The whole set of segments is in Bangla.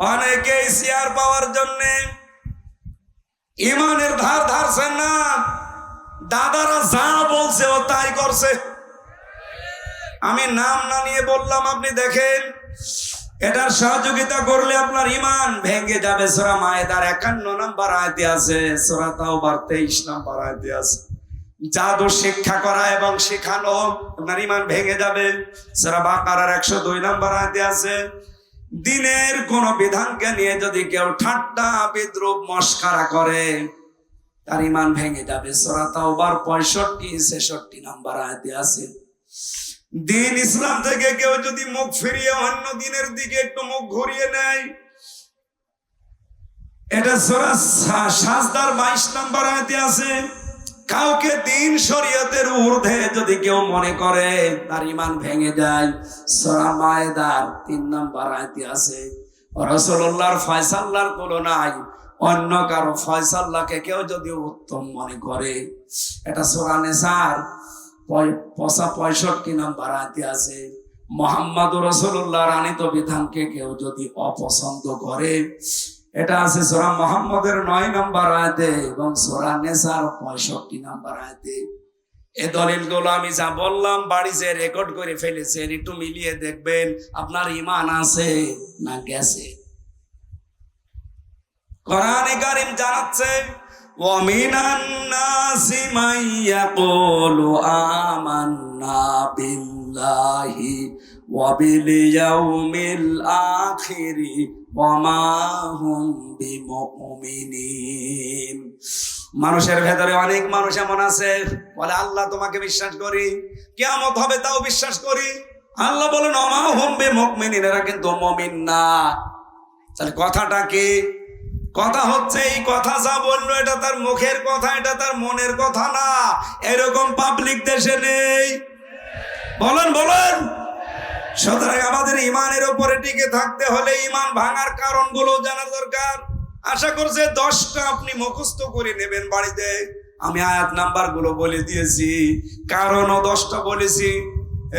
অনেকেই শেয়ার পাওয়ার জন্যে ইমানের ধার ধারছেন না। দাদারা যা বলছে ও তাই করছে। আমি নাম না নিয়ে বললাম, আপনি দেখেন, এটার সহযোগিতা করলে আপনার ইমান ভেঙে যাবে। সোরা মায়েদার একান্ন নাম্বার আয়তে আছে, সোরা তাওবার তেইশ নাম্বার আয়তে আছে। জাদু শিক্ষা করা এবং শেখানো, আপনার ইমান ভেঙে যাবে। সোরা বাকারার একশো দুই নাম্বার আয়তে আছে দিনের কোন বিধানকে নিয়ে যদি কেউ ঠাট্টা, বিদ্রুপ, মস্কারা করে, তার ইমান ভেঙে যাবে। সোরা তাওবার পঁয়ষট্টি, ছেষট্টি নাম্বার আয়তে আছে। দিন ইসলাম থেকে কেউ যদি মুখ ফিরিয়ে অন্য দিনের দিকে একটু মুখ ঘুরিয়ে নেয়, এটা সোরা সাজদার বাইশ নাম্বার আয়তে আছে। কাউকে দিন শরীয়তের ঊর্ধ্বে যদি কেউ মনে করে, তার ইমান ভেঙে যায়। সোরা মায়েদার তিন নাম্বার আয়তে আছে রসুল্লাহর ফয়সাল্লার তুলনায় অন্য কারও ফয়সাল্লাহকে কেউ যদি উত্তম মনে করে, এটা সোরা নেসার পয়- পঁচা পঁয়ষট্টি নাম্বার আয়তে আছে মোহাম্মদ রসুল্লাহর আনিত বিধানকে কেউ যদি অপছন্দ করে এটা আছে সোরা মোহাম্মদের নয় নম্বর আয়তে এবং সোরা নেসার পঁয়ষট্টি নাম্বার আয়তে এ দলিলগুলো আমি যা বললাম বাড়িতে রেকর্ড করে ফেলেছেন একটু মিলিয়ে দেখবেন আপনার ইমান আছে না গেছে কোরআনে কারিম জানাচ্ছে ومن الناس من يقول آمنا بالله وباليوم الآخر وما هم بمؤمنين মানুষের ভেতরে অনেক মানুষ এমন আছে, বলে, আল্লাহ তোমাকে বিশ্বাস করি কেমত হবে তাও বিশ্বাস করি। আল্লাহ বলেন অমা হোম বে মুমিনিন এরা কিন্তু মমিন না। তাহলে কথাটা কি? কথা হচ্ছে, এই কথা যা বলল, এটা তার মুখের কথা, এটা তার মনের কথা না। এরকম পাবলিক দেশে নেই। বলেন বলেন। সুতরাং আমাদের ইমানের উপরে টিকে থাকতে হলে ইমান ভাঙার কারণগুলো জানা দরকার। আশা করছে দশটা আপনি মুখস্থ করে নেবেন বাড়িতে। আমি আয়াত নাম্বারগুলো বলে দিয়েছি, কারণও দশটা বলেছি।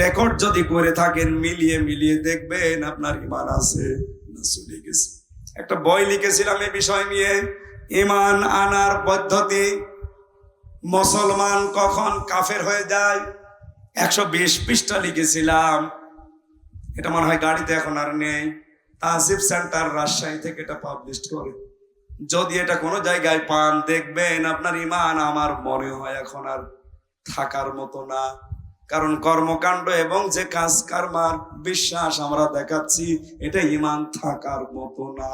রেকর্ড যদি করে থাকেন, মিলিয়ে মিলিয়ে দেখবেন আপনার ইমান আছে চলে গেছে। একটা বই লিখেছিলাম এই বিষয় নিয়ে ইমান আনার পদ্ধতি, মুসলমান কখন কাফের হয়ে যায়? একশো বিশ পৃষ্ঠা লিখেছিলাম এটা মনে হয় গাড়িতে এখন আর নেই। তাহসিব সেন্টার রাজশাহী থেকে এটা পাবলিশ করে। যদি এটা কোনো জায়গায় পান, দেখবেন আপনার ইমান আমার মনে হয় এখন আর থাকার মতো না। কারণ কর্মকাণ্ড এবং যে কাজ কারমার বিশ্বাস আমরা দেখাচ্ছি, এটা ইমান থাকার মতো না।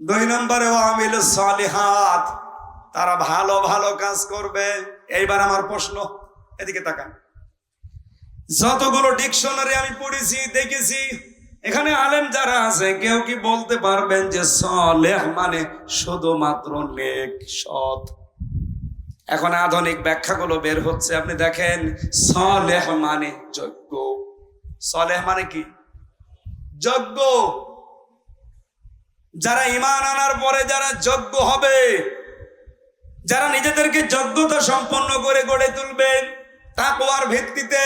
দুই নম্বরে আমিল সালিহাত, তারা ভালো ভালো কাজ করবে। এইবার আমার প্রশ্ন, এদিকে তাকান। যতগুলো ডিকশনারি আমি পড়েছি, দেখেছি, এখানে আলেম যারা আছে, কেউ কি বলতে পারবেন যে সলেহ মানে শুধুমাত্র নেক সৎ? এখন আধুনিক ব্যাখ্যাগুলো বের হচ্ছে, আপনি দেখেন, সলেহ মানে যজ্ঞ সলেহ মানে কি? যজ্ঞ যারা ইমান আনার পরে যারা যজ্ঞ হবে, যারা নিজেদেরকে যোগ্যতা সম্পন্ন করে গড়ে তুলবেন তাকওয়ার ভিত্তিতে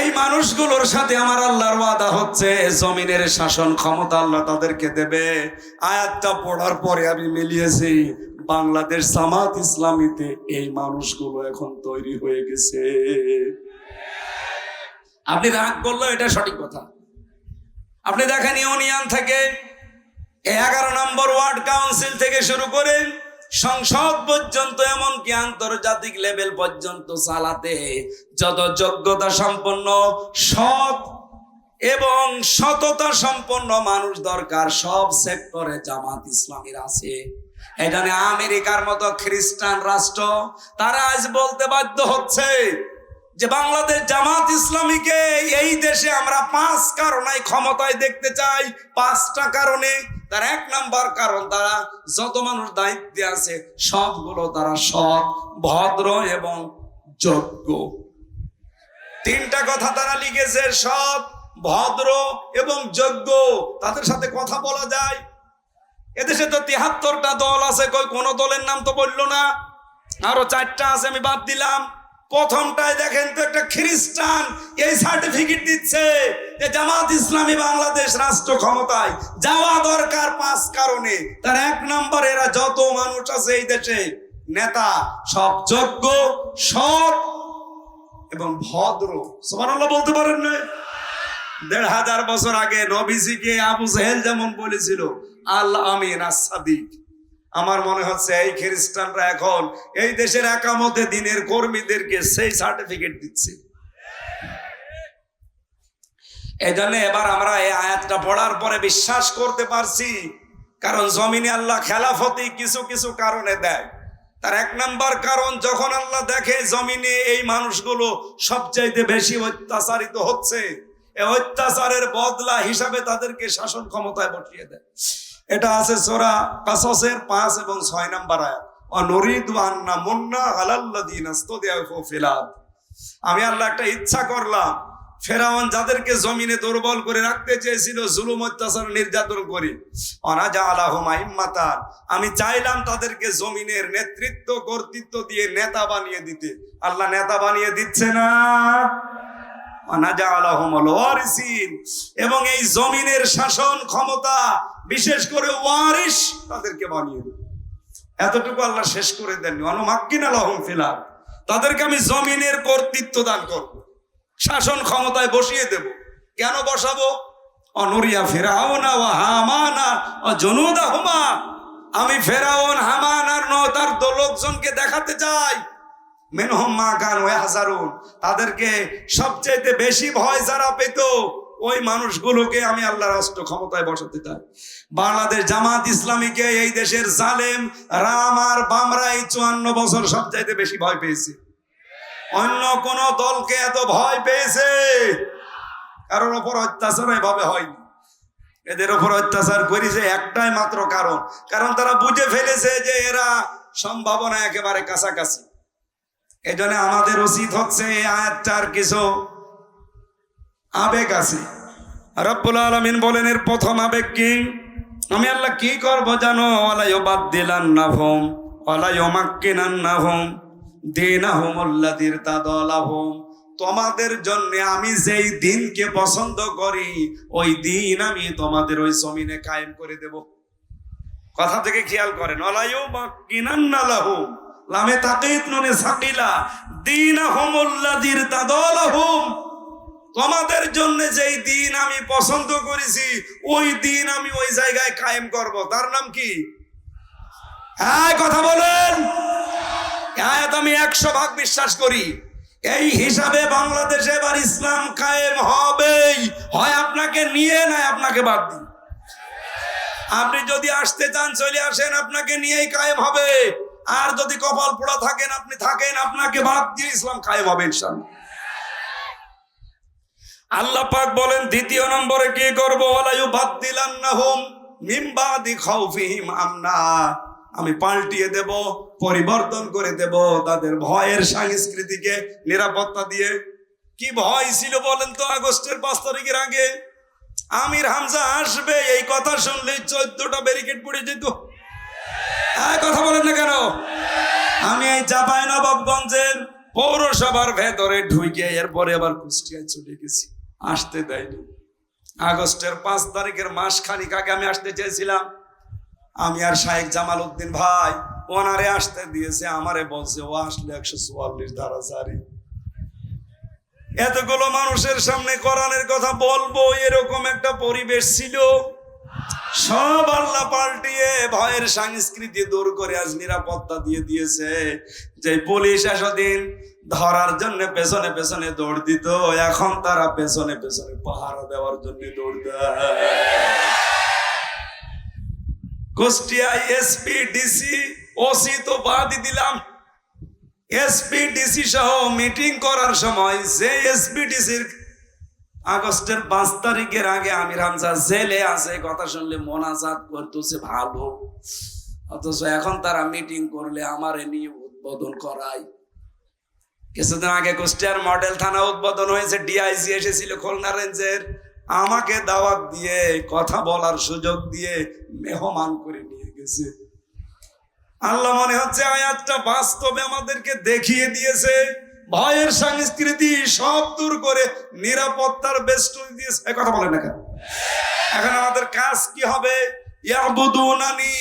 এই মানুষগুলোর সাথে আমার আল্লাহর ওয়াদা হচ্ছে, জমিনের শাসন ক্ষমতা আল্লাহ তাদেরকে দেবে। আয়াতটা পড়ার পরে আমি মিলিয়েছি, বাংলাদেশ জামাত ইসলামীতে এই মানুষগুলো এখন তৈরি হয়ে গেছে। আপনি রাগ করল এটা সঠিক কথা। আপনি দেখেন ইউনিয়ন থেকে এগারো নম্বর ওয়ার্ড কাউন্সিল থেকে শুরু করে সংসদ পর্যন্ত এমনকি আন্তর্জাতিক লেভেল পর্যন্ত চালাতে যত যোগ্যতা সম্পন্ন, সৎ এবং সততা সম্পন্ন মানুষ দরকার সব সেক্টরে জামাত ইসলামের আছে। এখানে আমেরিকার মতো খ্রিস্টান রাষ্ট্র, তারা আজ বলতে বাধ্য হচ্ছে যে বাংলাদেশ জামাত ইসলামীকে এই দেশে আমরা পাঁচ কারণে ক্ষমতায় দেখতে চাই, পাঁচটা কারণে। তার এক নাম্বার কারণ তারা যত মানুষ দায়িত্বে আছে, সবগুলো তারা সৎ, ভদ্র এবং যোগ্য। তিনটা কথা তারা লিখেছে, সৎ, ভদ্র এবং যোগ্য। তাদের সাথে কথা বলা যায়। এদেশে তো তিয়াত্তরটা দল আছে, কই কোন দলের নাম তো বলল না। আরও চারটা আছে, আমি বাদ দিলাম। প্রথমটায় দেখেন তো একটা খ্রিস্টান এই সার্টিফিকেট দিচ্ছে যে জামাত ইসলামী বাংলাদেশ রাষ্ট্র ক্ষমতায় যাওয়া দরকার পাঁচ কারণে। তার এক নম্বর, এরা যত মানুষ আছে এই দেশে, নেতা, সব যোগ্য, সৎ এবং ভদ্র। সুবহানাল্লাহ বলতে পারেন না? দেড় হাজার বছর আগে নবীজিকে আবু সাহেল যেমন বলেছিল আল্লাহ আমিন আসাদিক আমার মনে হচ্ছে এই খ্রিস্টানরা এখন এই দেশের একামতে দিনের কর্মীদেরকে সেই সার্টিফিকেট দিচ্ছে। এই জন্য এবার আমরা এই আয়াতটা পড়ার পরে বিশ্বাস করতে পারছি, কারণ জমিনে আল্লাহ খেলাফতি কিছু কিছু কারণে দেয়। তার এক নাম্বার কারণ, যখন আল্লাহ দেখে জমিনে এই মানুষগুলো সবচাইতে বেশি অত্যাচারিত হচ্ছে, এই অত্যাচারের বদলা হিসাবে তাদেরকে শাসন ক্ষমতায় বসিয়ে দেয়। এটা আছে সোরা কাসসের পাঁচ এবং ছয় নাম্বার আয়াত। আন্না মুন্না আলাল্লাযিনা ইস্তাদিআফু ফিল আরদ। আমি আল্লাহ একটা ইচ্ছা করলাম, ফেরাউন যাদেরকে জমিনে দুর্বল করে রাখতে চেয়েছিল, জুলুম, অত্যাচার, নির্যাতন করে। অনাজা আলাহুম আইম্মাতান। আমি চাইলাম তাদেরকে জমিনের নেতৃত্ব, কর্তৃত্ব দিয়ে নেতা বানিয়ে দিতে। আল্লাহ নেতা বানিয়ে দিচ্ছে না। অনাজা আলাহুমুল এবং এই জমিনের শাসন ক্ষমতা বিশেষ করে ওয়ারিস তাদেরকে বানিয়ে দেবে। এতটুকু আল্লাহ শেষ করে দেননি। অনুমাক্কিন আলহম ফিলার তাদেরকে আমি জমিনের কর্তৃত্ব দান করব। শাসন ক্ষমতায় বসিয়ে দেব। কেন বসাবো? অনরিয়া ফেরাউনা ও হামানা ও জনুদা হুমা আমি ফেরাউন, হামান আর ন তার লোকজনকে দেখাতে চাই। মেনহম মা গান হাজারুন তাদেরকে সবচেয়ে বেশি ভয় যারা পেত ওই মানুষগুলোকে আমি আল্লাহ রাষ্ট্র ক্ষমতায় বসাতে চাই। বাংলাদেশ জামাত ইসলামীকে এই দেশের জালেম, রাম আর বামরা এই চুয়ান্ন বছর সবচাইতে বেশি ভয় পেয়েছে। অন্য কোন দলকে এত ভয় পেয়েছে? কারোর ওপর অত্যাচার এভাবে হয়নি। এদের ওপর অত্যাচার করেছে একটাই মাত্র কারণ। কারণ তারা বুঝে ফেলেছে যে এরা সম্ভাবনা একেবারে কাছাকাছি। এই জন্য আমাদের উচিত হচ্ছে আয়াতটার কিছু আবেগ আছে। রব্বুল আলমিন বলেন, এর প্রথম আবেগ কি? আমি আল্লাহ কি করব জানো? ওয়ালাইও বাদ দিলান না হোম ওয়ালাইও মাক্কিনান না হোম দিন আহমল্লাদির তাদলাহম। তোমাদের জন্য আমি যেই দিনকে পছন্দ করি, ওই দিন আমি তোমাদের ওই জমিনে কায়েম করে দেব। কথা থেকে খেয়াল করেন অলায়ু মাক্কিনান্নালাহুম লামে তাকিত নুনে সাকিলা দিন আহমল্লাদির তাদলাহম তোমাদের জন্য যেই দিন আমি পছন্দ করেছি, ওই দিন আমি ওই জায়গায় কায়েম করব। তার নাম কি? হ্যাঁ কথা বলেন। আমি একশো ভাগ বিশ্বাস করি। এই হিসাবে বাংলাদেশে এবার ইসলাম কায়েম হবেই। হয় আপনাকে নিয়ে নয় আপনাকে বাদ দিই। আপনি যদি আসতে চান, চলে আসেন, আপনাকে নিয়েই কায়েম হবে। আর যদি কপাল পোড়া থাকেন, আপনি থাকেন, আপনাকে বাদ দিয়ে ইসলাম কায়েম হবে ইনশাল্লাহ আল্লাহ পাক বলেন, দ্বিতীয় নম্বরে কি করব? আমি পাল্টিয়ে দেব, পরিবর্তন করে দেব তাদের ভয়ের সংস্কৃতিকে, নিরাপত্তা দিয়ে। কি ভয় ছিল বলেন তো আগস্টের পাঁচ তারিখের আগে? আমির হামজা আসবে, এই কথা শুনলেই চোদ্দটা ব্যারিকেড পড়ে যেত। হ্যাঁ কথা বলেন না কেন? আমি এই চাপাই নবাবগঞ্জের পৌরসভার ভেতরে ঢুকে এরপরে আবার কুষ্টিয়ায় চলে গেছি। আসতে দেয়নি। আগস্টের পাঁচ তারিখের মাস খানিক আগে আমি আসতে চেয়েছিলাম। আমি আর শাহেক জামাল উদ্দিন ভাই, ওনারে আসতে দিয়েছে, আমারে বলছে, ও আসলে একশো চুয়াল্লিশ ধারা জারি। এতগুলো মানুষের সামনে কোরআনের কথা বলব, এরকম একটা পরিবেশ ছিল। সব আল্লাহ পাল্টিয়ে ভয়ের সংস্কৃতি দূর করে আজ নিরাপত্তা দিয়ে দিয়েছে। যে পুলিশ এতদিন ধরার জন্য পেছনে পেছনে দৌড় দিত, এখন তারা পেছনে পেছনে পাহারা দেওয়ার জন্য দৌড় দেয়। কুষ্টিয়া এসপি, ডিসি, ওসি তো বাদই দিলাম। এসপি, ডিসি সহ মিটিং করার সময় যে এসপি, ডিসির আগস্টের পাঁচ তারিখের আগে আমির হামজা জেলে আছে কথা শুনলে মোনাজাত করতেছে ভালো। অথচ এখন তারা মিটিং করলে আমার নিয়ে উদ্বোধন করায়। কিছুদিন আগে কুষ্টিয়ার মডেল থানা উদ্বোধন হয়েছে ডিআইজি এসেছিল খুলনা রেঞ্জের। আমাকে দাওয়াত দিয়ে, কথা বলার সুযোগ দিয়ে মেহমান করে নিয়ে গেছে। আল্লাহ মনে হচ্ছে আয়াতটা বাস্তবে আমাদেরকে দেখিয়ে দিয়েছে। ভয়ের সংস্কৃতি সব দূর করে নিরাপত্তার বেষ্টনী দিয়ে এই কথা বলেন না কেন? এখন আমাদের কাজ কি হবে? ইয়াবুদুনানি,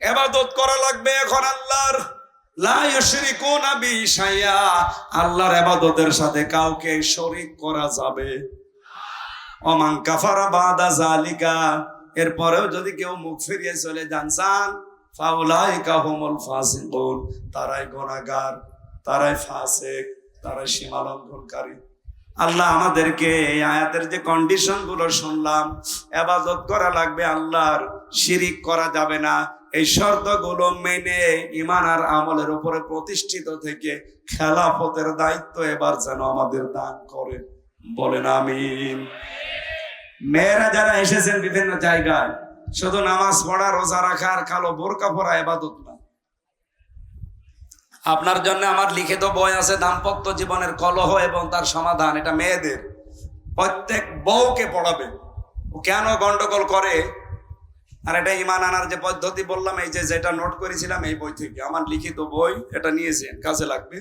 এবাদত করা লাগবে এখন আল্লাহর আল্লাহর ইবাদতের সাথে কাউকে শরীক করা যাবে। অমান কাফারা বাদা জালিকা এরপরেও যদি কেউ মুখ ফিরিয়ে চলে যান চান তারাই গুনাহগার, তারাই ফাসিক, তারাই সীমা লঙ্ঘনকারী। আল্লাহ আমাদেরকে এই আয়াতের যে কন্ডিশনগুলো শুনলাম এবাদত করা লাগবে, আল্লাহর শিরিক করা যাবে না। এই শর্তগুলো মেনে ইমান আর আমলের উপরে প্রতিষ্ঠিত থেকে খেলাফতের দায়িত্ব এবার যেন আমাদের দান করে বলেন আমিন। মেয়েরা যারা এসেছেন বিভিন্ন জায়গায়, শুধু নামাজ পড়া, রোজা রাখা আর কালো বোরকা পরা এবাদত না। আপনার জন্য আমার লিখিত বই আছে, দাম্পত্য জীবনের কলহ এবং তার সমাধান। এটা মেয়েদের। প্রত্যেক বউকে পড়াবে ও কেন গন্ডগোল করে? আর এটা ইমান আনার যে পদ্ধতি বললাম, এই যে যেটা নোট করেছিলাম এই বই থেকে, আমার লিখিত বই এটা নিয়েছেন, কাজে লাগবে।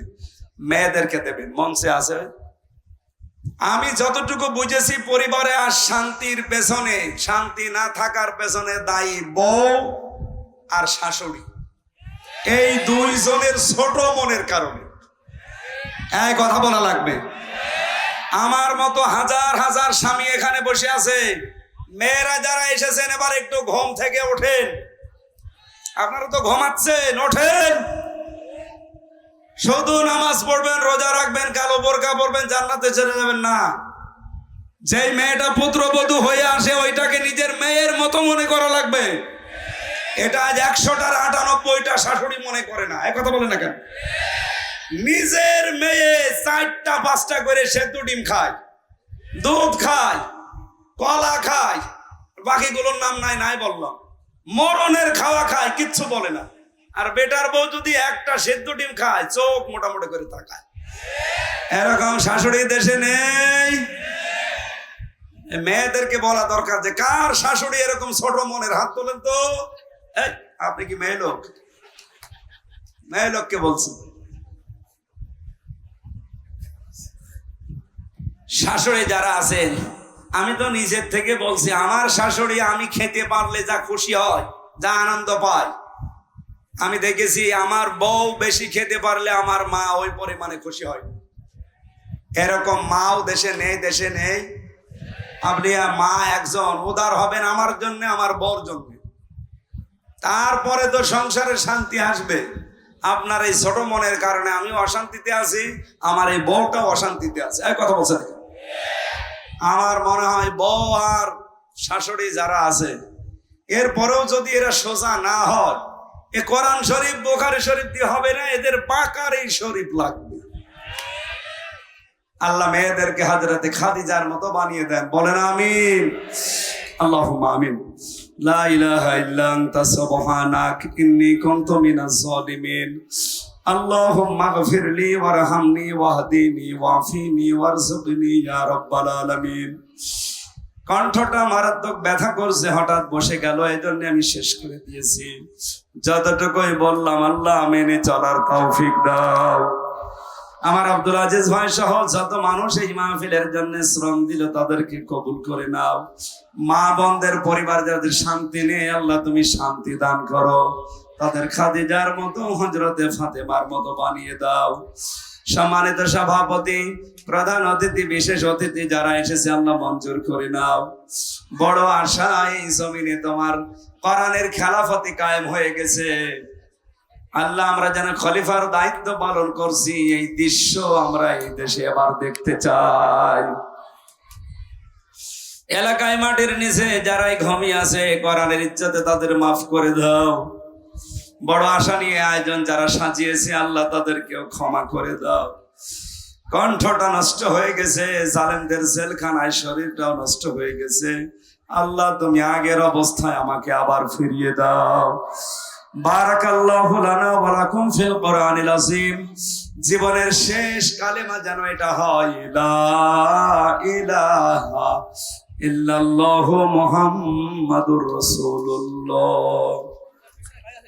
মেয়েদেরকে দেবেন, মঞ্চে আছে। আমি যতটুকু বুঝেছি, পরিবারে আর শান্তির পেছনে, শান্তি না থাকার পেছনে দায়ী বউ আর শাশুড়ি। এই দুইজনের ছোট মনের কারণে। এই কথা বলা লাগবে। আমার মতো হাজার হাজার স্বামী এখানে বসে আছে। মেয়েরা যারা এসেছেন, এবার একটু ঘুম থেকে ওঠেন। আপনারা তো ঘুমাচ্ছেন, ওঠেন। শুধু নামাজ পড়বেন, রোজা রাখবেন, কালো বোরকা পড়বেন জান্নাতে চলে যাবেন না। যেই মেয়েটা পুত্রবধূ হয়ে আসে, ওইটাকে নিজের মেয়ের মতো মনে করা লাগবে। এটা আজ একশোটার আটানব্বইটা শাশুড়ি মনে করে না। কথা বলে না কেন? নিজের মেয়ে চারটা, পাঁচটা করে সেদ্ধ ডিম খায়, দুধ খায় কলা খায়, বাকিগুলোর নাম নাই নাই বললাম। মরণের খাওয়া খায়, কিচ্ছু বলে না। আর বেটার বউ যদি একটা সেদ্ধ ডিম খায়, চোখ মোটামুটি করে তাকায়। এরকম শাশুড়ি দেশে নেই। মেয়েদেরকে বলা দরকার যে, কার শাশুড়ি এরকম ছোট মনের হাত তোলেন তো? আপনি কি মেয়ে লোক? মেয়ে লোককে বলছেন শাশুড়ি যারা আছেন আমি তো নিজের থেকে বলছি, আমার শাশুড়ি আমি খেতে পারলে যা খুশি হয়, যা আনন্দ পায়। আমি দেখেছি আমার বউ বেশি খেতে পারলে আমার মা ওই পরিমাণে খুশি হয়। এরকম মাও দেশে নেই দেশে নেই। আপনি মা একজন, উদার হবেন আমার জন্য, আমার বউর জন্য। তারপরে তো সংসারে শান্তি আসবে। আপনার এই ছোট মনের কারণে আমি অশান্তিতে আছি, আমার এই বউটাও অশান্তিতে আছে। কথা বলছেন? আমার মনে হয় বউ আর শাশুড়ি যারা আছে, এরপরেও যদি এরা সোজা না হয়, এ কোরআন শরীফ, বোখারি শরীফ দিয়ে হবে না, এদের পাকার এই শরীফ লাগবে। আল্লাহ মেয়েদেরকে হাজরাতে খাদিজার মতো বানিয়ে দেন। বলেন আমিন। আল্লাহ আমিন। লা ইলাহা ইল্লা আনতা, সুবহানাক, ইন্নী কুনতু কণ্ঠটা মারাত্মক ব্যথা করছে, হঠাৎ বসে গেল এই জন্য আমি শেষ করে দিয়েছি। যতটুকুই বললাম, আল্লাহ মেনে চলার তৌফিক দাও। আমার আব্দুল আজিজ ভাই সহ যত মানুষ এই মাহফিলের জন্য শ্রম দিল, তাদেরকে কবুল করে নাও। মা বোনদের পরিবার যাদের শান্তি নেই, আল্লাহ তুমি শান্তি দান করো। তাদের খাদিজার মতো হজরতে ফাতেমার মতো বানিয়ে দাও। সম্মানিত সভাপতি, প্রধান অতিথি, বিশেষ অতিথি যারা এসেছে, আল্লাহ মঞ্জুর করে নাও। বড় আশা, এই জমিনে তোমার কোরআনের খেলাফতি কায়েম হয়ে গেছে। আল্লাহ, আমরা যেন খলিফার দায়িত্ব পালন করছি, এই দৃশ্য আমরা এই দেশে আবার দেখতে চাই। এলাকায় মাটির নিচে যারাই ঘমিয়ে আছে, কোরআনের ইচ্ছাতে তাদের মাফ করে দাও। বড় আশা নিয়ে আয়োজন যারা সাজিয়েছে, আল্লাহ তাদেরকেও ক্ষমা করে দাও। কণ্ঠটা নষ্ট হয়ে গেছে, জালেমদের জেলখানায় শরীরটাও নষ্ট হয়ে গেছে। আল্লাহ, তুমি আগের অবস্থায় আমাকে আবার ফিরিয়ে দাও। লানা জীবনের শেষ কালেমা যেন এটা হয়, লা ইলাহা ইল্লাল্লাহু